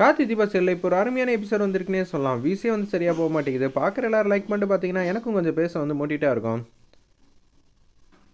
கார்த்தி தீபா செல்ல இப்போ ஒரு அருமையான எபிசோட் வந்திருக்குன்னே சொல்லலாம். விசியே வந்து சரியாக போக மாட்டேங்குது. பார்க்குற எல்லாரும் லைக் பண்ணிட்டு பார்த்தீங்கன்னா எனக்கும் கொஞ்சம் பேச வந்து மோட்டிட்டாக இருக்கும்.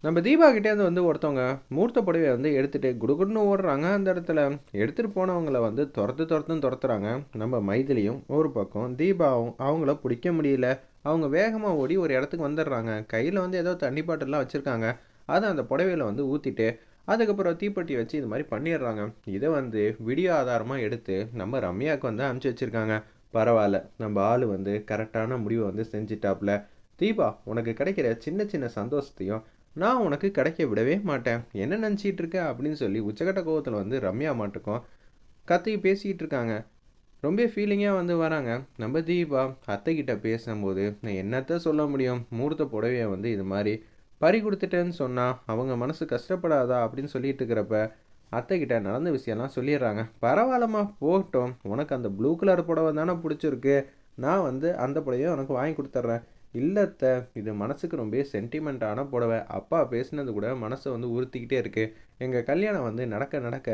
நம்ம தீபா கிட்டேருந்து வந்து ஒருத்தவங்க மூர்த்த புடவையை வந்து எடுத்துகிட்டு குடுகுடுன்னு ஓடுறாங்க. அந்த இடத்துல எடுத்துகிட்டு போனவங்கள வந்து துரத்து துரத்துன்னு துரத்துறாங்க. நம்ம மைதிலியும் ஒரு பக்கம் தீபாவும் அவங்கள பிடிக்க முடியல. அவங்க வேகமாக ஓடி ஒரு இடத்துக்கு வந்துடுறாங்க. கையில் வந்து ஏதோ தண்ணி பாட்டிலாம் வச்சுருக்காங்க. அதை அந்த புடவையில் வந்து ஊற்றிட்டு அதுக்கப்புறம் தீப்பெட்டி வச்சு இது மாதிரி பண்ணிடுறாங்க. இதை வந்து வீடியோ ஆதாரமாக எடுத்து நம்ம ரம்யாவுக்கு வந்து அனுப்பிச்சி வச்சுருக்காங்க. பரவாயில்ல நம்ம ஆள் வந்து கரெக்டான முடிவை வந்து செஞ்சிட்டாப்புல. தீபா உனக்கு கிடைக்கிற சின்ன சின்ன சந்தோஷத்தையும் நான் உனக்கு கிடைக்க விடவே மாட்டேன். என்ன நினச்சிட்டு இருக்க அப்படின்னு சொல்லி உச்சக்கட்ட கோவத்தில் வந்து ரம்யா மாட்டுக்கும். கத்தி பேசிக்கிட்டு இருக்காங்க. ரொம்ப ஃபீலிங்காக வந்து வராங்க. நம்ம தீபா அத்தைக்கிட்ட பேசும்போது நான் என்னத்த சொல்ல முடியும்? மூர்த்த புடவையை வந்து இது மாதிரி பறி கொடுத்துட்டேன்னு சொன்னால் அவங்க மனசு கஷ்டப்படாதா அப்படின்னு சொல்லிட்டு இருக்கிறப்ப அத்தைக்கிட்ட நடந்த விஷயம்லாம் சொல்லிடுறாங்க. பரவாயில்லம்மா போகட்டும். உனக்கு அந்த ப்ளூ கலர் புடவை தானே பிடிச்சிருக்கு. நான் வந்து அந்த புடவையும் உனக்கு வாங்கி கொடுத்துட்றேன். இல்லத்த இது மனசுக்கு ரொம்ப சென்டிமெண்ட்டான புடவை. அப்பா பேசினது கூட மனசை வந்து உறுத்திக்கிட்டே இருக்குது எங்கள் கல்யாணம் வந்து நடக்க நடக்க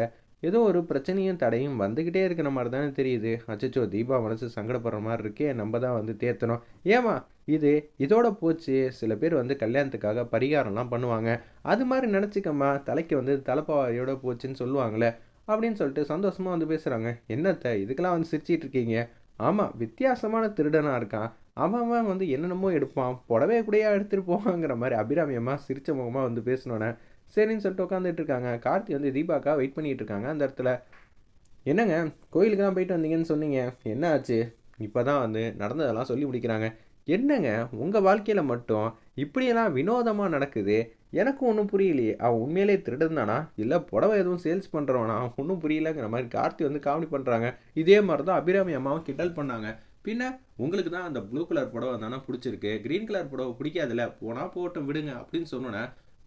ஏதோ ஒரு பிரச்சனையும் தடையும் வந்துக்கிட்டே இருக்கிற மாதிரி தானே தெரியுது. அச்சச்சோ தீபா மனசு சங்கடப்படுற மாதிரி இருக்கே நம்ம தான் வந்து தேத்தணும். ஏமா இது இதோட போச்சு. சில பேர் வந்து கல்யாணத்துக்காக பரிகாரம்லாம் பண்ணுவாங்க. அது மாதிரி நினச்சிக்கம்மா தலைக்கு வந்து தலைப்பாவையோட போச்சுன்னு சொல்லுவாங்களே அப்படின்னு சொல்லிட்டு சந்தோஷமாக வந்து பேசுகிறாங்க என்னத்த இதுக்கெல்லாம் வந்து சிரிச்சிட்டு இருக்கீங்க? ஆமாம் வித்தியாசமான திருடனாக இருக்கான். அவன் வந்து என்னென்னமோ எடுப்பான். புடவே கூடயா எடுத்துகிட்டு போவாங்கிற மாதிரி அபிராமியமாக சிரிச்ச முகமாக வந்து பேசினோன்னே சரின்னு சொல்லிட்டு உட்காந்துட்டு இருக்காங்க. கார்த்தி வந்து தீபாக்கா வெயிட் பண்ணிகிட்டு இருக்காங்க அந்த இடத்துல. என்னங்க கோயிலுக்கெல்லாம் போயிட்டு வந்தீங்கன்னு சொன்னீங்க. என்ன ஆச்சு? இப்போ தான் வந்து நடந்ததெல்லாம் சொல்லி முடிக்கிறாங்க. என்னங்க? உங்கள் வாழ்க்கையில் மட்டும் இப்படியெல்லாம் வினோதமாக நடக்குது? எனக்கும் ஒன்றும் புரியலையே. அவன் உண்மையிலே திருடந்தானா? இல்லை புடவை எதுவும் சேல்ஸ் பண்ணுறவனா ஒன்றும் புரியலங்கிற மாதிரி கார்த்தி வந்து காமெடி பண்ணுறாங்க இதே மாதிரி தான் அபிராமி அம்மாவும் கிண்டல் பண்ணாங்க. பின்ன உங்களுக்கு தான் அந்த ப்ளூ கலர் புடவை தானே பிடிச்சிருக்கு? க்ரீன் கலர் புடவை பிடிக்காதுல்ல? போனால் போட்டும் விடுங்க அப்படின்னு சொன்னோன்னே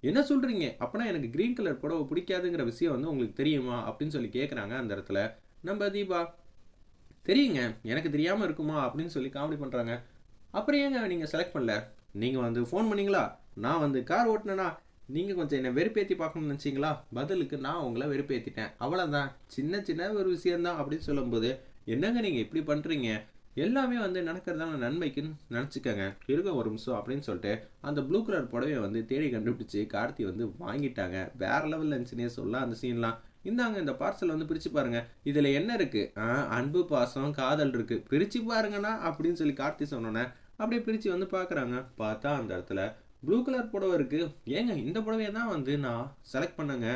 என்ன சொல்கிறீங்க அப்போனா எனக்கு க்ரீன் கலர் புடவை பிடிக்காதுங்கிற விஷயம் வந்து உங்களுக்கு தெரியுமா? அப்படின்னு சொல்லி கேட்குறாங்க அந்த இடத்துல. நம்ம தீபா தெரியுங்க எனக்கு தெரியாமல் இருக்குமா அப்படின்னு சொல்லி காமெடி பண்ணுறாங்க அப்புறம் ஏங்க நீங்கள் செலக்ட் பண்ணல? நீங்கள் வந்து ஃபோன் பண்ணீங்களா? நான் வந்து கார் ஓட்டினேனா? நீங்கள் கொஞ்சம் என்னை வெறுப்பேற்றி பார்க்கணும்னு நினச்சிங்களா? பதிலுக்கு நான் உங்களை வெறுப்பேற்றிட்டேன் அவ்வளோதான் சின்ன சின்ன ஒரு விஷயந்தான் அப்படின்னு சொல்லும்போது என்னங்க நீங்கள் இப்படி பண்ணுறீங்க எல்லாமே வந்து நடக்கிறதான நன்மைக்குன்னு நினச்சிக்கங்க. இருக்க ஒரு நிமிஷம் அப்படின்னு சொல்லிட்டு அந்த ப்ளூ கலர் புடவையை வந்து தேடி கண்டுபிடிச்சி கார்த்தி வந்து வாங்கிட்டாங்க. வேற லெவலில் இருந்துச்சுன்னே சொல்லலாம் அந்த சீன்லாம் இந்தாங்க இந்த பார்சல் வந்து பிரித்து பாருங்க. இதில் என்ன இருக்குது ஆ, அன்பு பாசம் காதல் இருக்குது பிரித்து பாருங்கண்ணா அப்படின்னு சொல்லி கார்த்தி சொன்னோன்னே அப்படியே பிரித்து வந்து பார்க்குறாங்க பார்த்தா அந்த இடத்துல ப்ளூ கலர் புடவை இருக்குது ஏங்க இந்த புடவையை தான் வந்து நான் செலக்ட் பண்ணேங்க.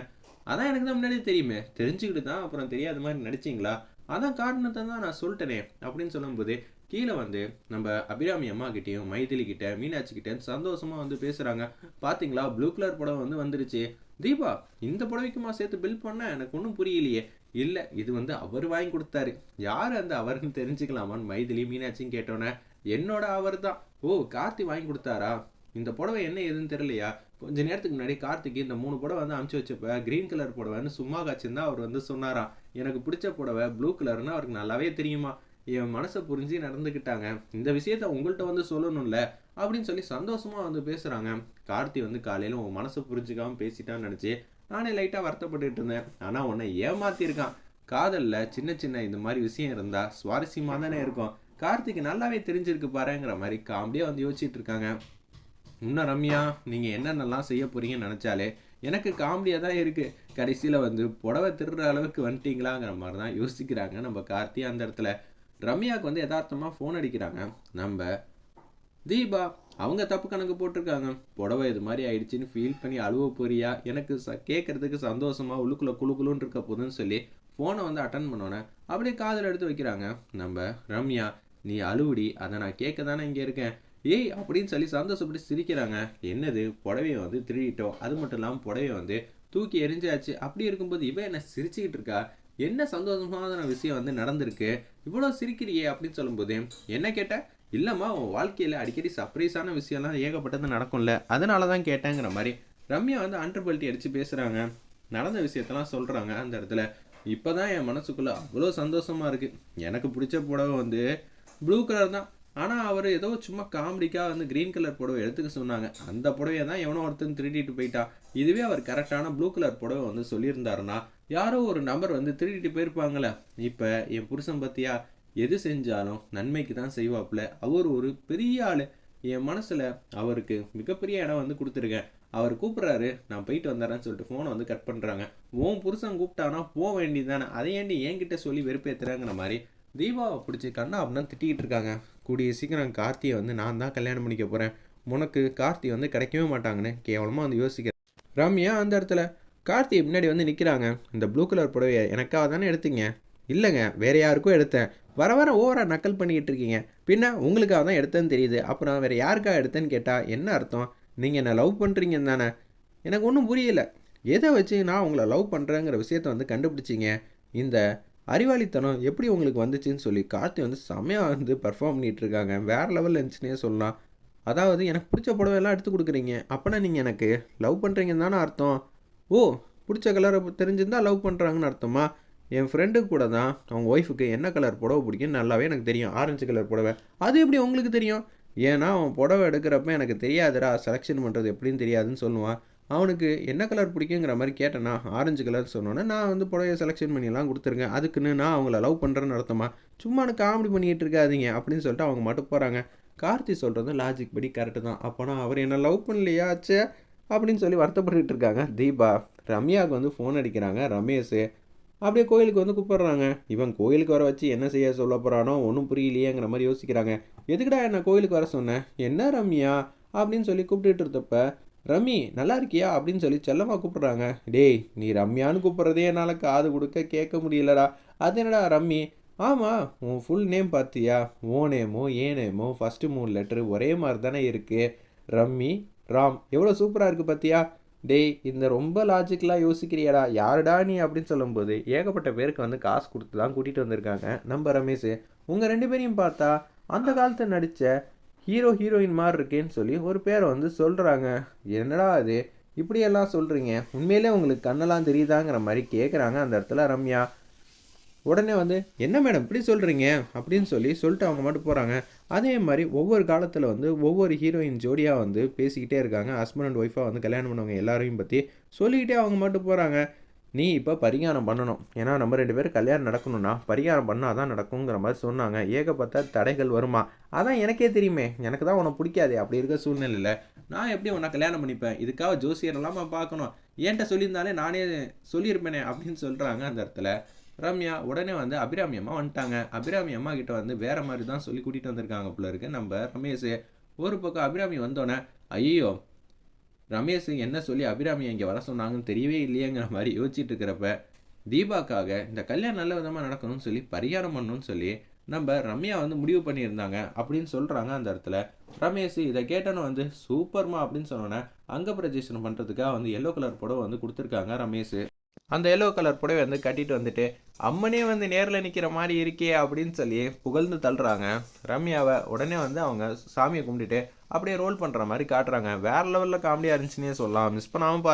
அதான் எனக்கு தான் முன்னாடியே தெரியுமே. தெரிஞ்சுக்கிட்டு தான் அப்புறம் தெரியாத மாதிரி நடிச்சிங்களா? அதான் காரணத்தை தான் நான் சொல்லிட்டேனே அப்படின்னு சொல்லும்போது கீழே வந்து நம்ம அபிராமி அம்மா கிட்டேயும் மைதிலி கிட்ட மீனாட்சி கிட்ட சந்தோஷமாக வந்து பேசுகிறாங்க பார்த்தீங்களா ப்ளூ கலர் புடவை வந்து வந்துருச்சு. தீபா இந்த புடவைக்குமா சேர்த்து பில் பண்ண? எனக்கு ஒன்றும் புரியலையே. இல்லை இது வந்து அவர் வாங்கி கொடுத்தாரு. யார் அந்த அவர்னு தெரிஞ்சுக்கலாமான்னு மைதிலி மீனாட்சியும் கேட்டோன்னே என்னோட அவர் தான் ஓ கார்த்தி வாங்கி கொடுத்தாரா? இந்த புடவை என்ன ஏதுன்னு தெரியலையா? கொஞ்ச நேரத்துக்கு முன்னாடி கார்த்திக் இந்த மூணு புடவை வந்து அமுச்சு வச்சப்ப கிரீன் கலர் புடவைன்னு சும்மா காய்ச்சிருந்தா அவர் வந்து சொன்னாராம். எனக்கு பிடிச்ச புடவை ப்ளூ கலர்னு அவருக்கு நல்லாவே தெரியுமா? என் மனசை புரிஞ்சு நடந்துக்கிட்டாங்க. இந்த விஷயத்த உங்கள்கிட்ட வந்து சொல்லணும்ல அப்படின்னு சொல்லி சந்தோஷமா வந்து பேசுறாங்க. கார்த்தி வந்து காலையில் உன் மனசை புரிஞ்சுக்காமல் பேசிட்டான்னு நினச்சி நானே லைட்டாக வருத்தப்பட்டுட்டு இருந்தேன். ஆனால் உன்னை ஏமாத்திருக்கான். காதலில் சின்ன சின்ன இந்த மாதிரி விஷயம் இருந்தால் சுவாரஸ்யமாக தானே இருக்கும். கார்த்திக்கு நல்லாவே தெரிஞ்சிருக்கு பாருங்கிற மாதிரி காமெடியாக வந்து யோசிச்சுட்டு இருக்காங்க. இன்னும் ரம்யா நீங்கள் என்னென்னலாம் செய்ய போகிறீங்கன்னு நினச்சாலே எனக்கு காமெடியாக தான் இருக்குது கடைசியில் வந்து புடவை திருடுற அளவுக்கு வந்துட்டீங்களாங்கிற மாதிரி தான் யோசிக்கிறாங்க நம்ம கார்த்தி அந்த இடத்துல. ரம்யாவுக்கு வந்து யதார்த்தமாக ஃபோன் அடிக்கிறாங்க. நம்ம தீபா அவங்க தப்பு கணக்கு போட்டிருக்காங்க. புடவை இது மாதிரி ஆயிடுச்சுன்னு ஃபீல் பண்ணி அழுவ போறியா? எனக்கு ச கேட்கறதுக்கு சந்தோஷமா உள்ளுக்குள்ள குளு குளுன்னு இருக்க போதுன்னு சொல்லி ஃபோனை வந்து அட்டன் பண்ணோன்னே அப்படியே காதில் எடுத்து வைக்கிறாங்க. நம்ம ரம்யா நீ அழுவுடி அதை நான் கேட்க தானே இங்கே இருக்கேன். ஏய் அப்படின்னு சொல்லி சந்தோஷப்பட்டு சிரிக்கிறாங்க. என்னது புடவையை வந்து திருடிட்டோம் அது மட்டும் இல்லாமல் புடவையை வந்து தூக்கி எரிஞ்சாச்சு. அப்படி இருக்கும்போது இவன் என்ன சிரிச்சுக்கிட்டு இருக்கா? என்ன சந்தோஷமான விஷயம் வந்து நடந்திருக்கு? இவ்வளோ சிரிக்கிறியே அப்படின்னு சொல்லும்போது என்ன கேட்ட? இல்லைம்மா உன் வாழ்க்கையில் அடிக்கடி சர்ப்ரைஸான விஷயம்லாம் ஏகப்பட்டது நடக்கும்ல. அதனால தான் கேட்டேங்கிற மாதிரி ரம்யா வந்து அண்டர்பல்ட்டி அடித்து பேசுகிறாங்க நடந்த விஷயத்தெல்லாம் சொல்கிறாங்க அந்த இடத்துல. இப்போ தான் என் மனசுக்குள்ளே அவ்வளோ சந்தோஷமாக இருக்குது எனக்கு பிடிச்ச புடவை வந்து ப்ளூ கலர் தான். ஆனால் அவர் ஏதோ சும்மா காமெடிக்காக வந்து க்ரீன் கலர் புடவை எடுத்துக்க சொன்னாங்க. அந்த புடவையை தான் எவனோ ஒருத்தன் திருடிட்டு போயிட்டான் இதுவே அவர் கரெக்டான ப்ளூ கலர் புடவை வந்து சொல்லியிருந்தாருன்னா யாரோ ஒரு நபர் வந்து திருடிட்டு போயிருப்பாங்களே இப்போ என் புருஷன் பற்றியா எது செஞ்சாலும் நன்மைக்கு தான் செய்வாப்புல. அவர் ஒரு பெரிய ஆள். என் மனசில் அவருக்கு மிகப்பெரிய இடம் வந்து கொடுத்துருக்கேன். அவர் கூப்பிட்றாரு நான் போயிட்டு வந்துடுறேன்னு சொல்லிட்டு ஃபோனை வந்து கட் பண்ணுறாங்க உன் புருஷன் கூப்பிட்டானா போக வேண்டியது தானே அதை ஏண்டி என்கிட்ட சொல்லி வெறுப்பேற்றுறாங்கிற மாதிரி தீபாவை பிடிச்சி கண்ணா அப்படின்னு திட்டிகிட்டு இருக்காங்க. கூடிய சீக்கிரம் கார்த்தியை வந்து நான் தான் கல்யாணம் பண்ணிக்க போகிறேன் உனக்கு கார்த்தி வந்து கிடைக்கவே மாட்டாங்கன்னு கேவலமாக வந்து யோசிக்கிறேன் ரம்யா அந்த இடத்துல. கார்த்தி முன்னாடி வந்து நிற்கிறாங்க இந்த ப்ளூ கலர் புடவையை எனக்காக தானே எடுத்தீங்க? இல்லைங்க வேற யாருக்கும் எடுத்தேன். வர வர ஓவராக நக்கல் பண்ணிக்கிட்டு இருக்கீங்க. பின்ன உங்களுக்காக தான் எடுத்தேன்னு தெரியுது. அப்புறம் வேறு யாருக்காக எடுத்தேன்னு கேட்டால் என்ன அர்த்தம்? நீங்கள் என்ன லவ் பண்ணுறீங்க தானே? எனக்கு ஒன்றும் புரியலை. எதை வச்சு நான் உங்களை லவ் பண்ணுறேங்கிற விஷயத்த வந்து கண்டுபிடிச்சிங்க? இந்த அறிவாளித்தனம் எப்படி உங்களுக்கு வந்துச்சுன்னு சொல்லி கார்த்தி வந்து செம்மையாக வந்து பர்ஃபார்ம் பண்ணிகிட்டு இருக்காங்க. வேறு லெவலில் இருந்துச்சுன்னே சொல்லலாம். அதாவது எனக்கு பிடிச்ச புடவையெல்லாம் எடுத்து கொடுக்குறீங்க. அப்போனா நீங்கள் எனக்கு லவ் பண்ணுறீங்கன்னு தானே அர்த்தம். ஓ பிடிச்ச கலரை தெரிஞ்சிருந்தால் லவ் பண்ணுறாங்கன்னு அர்த்தமா? என் ஃப்ரெண்டு கூட தான் அவங்க ஒய்ஃபுக்கு என்ன கலர் புடவை பிடிக்கும் நல்லாவே எனக்கு தெரியும். ஆரஞ்சு கலர் புடவை. அது எப்படி உங்களுக்கு தெரியும்? ஏன்னா அவன் புடவை எடுக்கிறப்ப எனக்கு தெரியாதுடா செலெக்ஷன் பண்ணுறது எப்படின்னு தெரியாதுன்னு சொல்லுவான். அவனுக்கு என்ன கலர் பிடிக்குங்கிற மாதிரி கேட்டேன்னா ஆரஞ்சு கலர் சொன்னோன்னே நான் வந்து புடவைய செலெக்ஷன் பண்ணிலாம் கொடுத்துருக்கேன். அதுக்குன்னு நான் அவங்கள லவ் பண்ணுறேன்னு அர்த்தமா? சும்மா எனக்கு காமெடி பண்ணிகிட்டு இருக்காதீங்க அப்படின்னு சொல்லிட்டு அவங்க மட்டும் போகிறாங்க கார்த்தி சொல்கிறது லாஜிக் படி கரெக்டு தான். அப்போனா அவர் என்ன லவ் பண்ணலையா ஆச்சே அப்படின்னு சொல்லி வருத்தப்பட்டுட்டு இருக்காங்க. தீபா ரம்யாவுக்கு வந்து ஃபோன் அடிக்கிறாங்க. ரமேஷ் அப்படியே கோயிலுக்கு வந்து கூப்பிடுறாங்க. இவன் கோயிலுக்கு வர வச்சு என்ன செய்ய சொல்ல போகிறானோ ஒன்றும் புரியலையேங்கிற மாதிரி யோசிக்கிறாங்க. எதுக்குடா என்ன கோயிலுக்கு வர சொன்னேன் என்ன ரம்யா? அப்படின்னு சொல்லி கூப்பிட்டுட்டு இருந்தப்ப ரம்மி நல்லா இருக்கியா? அப்படின்னு சொல்லி செல்லம்மா கூப்பிடுறாங்க. டேய் நீ ரம்யான்னு கூப்பிட்றதே என்னால் காது கொடுக்க கேட்க முடியலடா. அது என்னடா ரம்மி? ஆமாம் உன் ஃபுல் நேம் பார்த்தியா ஓ நேமோ ஏ நேமோ ஃபஸ்ட்டு மூணு லெட்ரு ஒரே மாதிரி தானே இருக்குது ரம்மி ராம் எவ்வளோ சூப்பராக இருக்குது பார்த்தியா டேய் இந்த ரொம்ப லாஜிக்கலாக யோசிக்கிறியாடா யாருடா நீ அப்படின்னு சொல்லும்போது ஏகப்பட்ட பேருக்கு வந்து காசு கொடுத்து தான் கூட்டிகிட்டு வந்திருக்காங்க. நம்ம ரமேஷ் உங்கள் ரெண்டு பேரையும் பார்த்தா அந்த காலத்தில் நடித்த ஹீரோ ஹீரோயின் மாதிரி இருக்கேன்னு சொல்லி ஒரு பேரை வந்து சொல்கிறாங்க என்னடா அது இப்படியெல்லாம் சொல்கிறீங்க உண்மையிலே உங்களுக்கு கண்ணெல்லாம் தெரியுதாங்கிற மாதிரி கேட்குறாங்க அந்த இடத்துல ரம்யா. உடனே வந்து என்ன மேடம் இப்படி சொல்கிறீங்க அப்படின்னு சொல்லி சொல்லிட்டு அவங்க மட்டும் போகிறாங்க அதே மாதிரி ஒவ்வொரு காலத்தில் வந்து ஒவ்வொரு ஹீரோயின் ஜோடியாக வந்து பேசிக்கிட்டே இருக்காங்க. ஹஸ்பண்ட் அண்ட் ஒய்ஃபாக வந்து கல்யாணம் பண்ணவங்க எல்லாரையும் பற்றி சொல்லிக்கிட்டே அவங்க மட்டும் போகிறாங்க நீ இப்போ பரிகாரம் பண்ணணும். ஏன்னா நம்ம ரெண்டு பேரும் கல்யாணம் நடக்கணும்னா பரிகாரம் பண்ணால் தான் நடக்குங்கிற மாதிரி சொன்னாங்க. ஏகப்பட்ட தடைகள் வருமா? அதான் எனக்கே தெரியுமே. எனக்கு தான் உனக்கு பிடிக்காது. அப்படி இருக்க சூழ்நிலையில் நான் எப்படி உன்னை கல்யாணம் பண்ணிப்பேன்? இதுக்காக ஜோசியர் இல்லாமல் பார்க்கணும். ஏன்ட்ட சொல்லியிருந்தாலே நானே சொல்லியிருப்பேனே அப்படின்னு சொல்கிறாங்க அந்த இடத்துல. ரம்யா உடனே வந்து அபிராமி அம்மா வந்துட்டாங்க. அபிராமி அம்மா கிட்ட வந்து வேற மாதிரி தான் சொல்லி கூட்டிகிட்டு வந்திருக்காங்க போல இருக்கு. நம்ம ரமேஷ் ஒரு பக்கம் அபிராமி வந்தோடனே ஐயோ ரமேஷ் என்ன சொல்லி அபிராமி இங்கே வர சொன்னாங்கன்னு தெரியவே இல்லையேங்கிற மாதிரி யோசிச்சுட்டு இருக்கிறப்ப தீபாக்காக இந்த கல்யாணம் நல்ல விதமாக நடக்கணும்னு சொல்லி பரிகாரம் பண்ணணும்னு சொல்லி நம்ம ரம்யா வந்து முடிவு பண்ணியிருந்தாங்க அப்படின்னு சொல்கிறாங்க அந்த இடத்துல. ரமேஷ் இதை கேட்டோன்னு வந்து சூப்பர்மா அப்படின்னு சொன்னோன்னே அங்க பிரஜேஷன் பண்ணுறதுக்காக வந்து எல்லோ கலர் புடவை வந்து கொடுத்துருக்காங்க ரமேஷ். அந்த எல்லோ கலர் புடவை வந்து கட்டிட்டு வந்துட்டு அம்மனே வந்து நேரில் நிற்கிற மாதிரி இருக்கே அப்படின்னு சொல்லி புகழ்ந்து தள்ளுறாங்க. ரம்யாவை உடனே வந்து அவங்க சாமியை கும்பிட்டுட்டு அப்படியே ரோல் பண்ணுற மாதிரி காட்டுறாங்க. வேற லெவலில் காமெடியாக இருந்துச்சுன்னே சொல்லலாம். மிஸ் பண்ணாமல்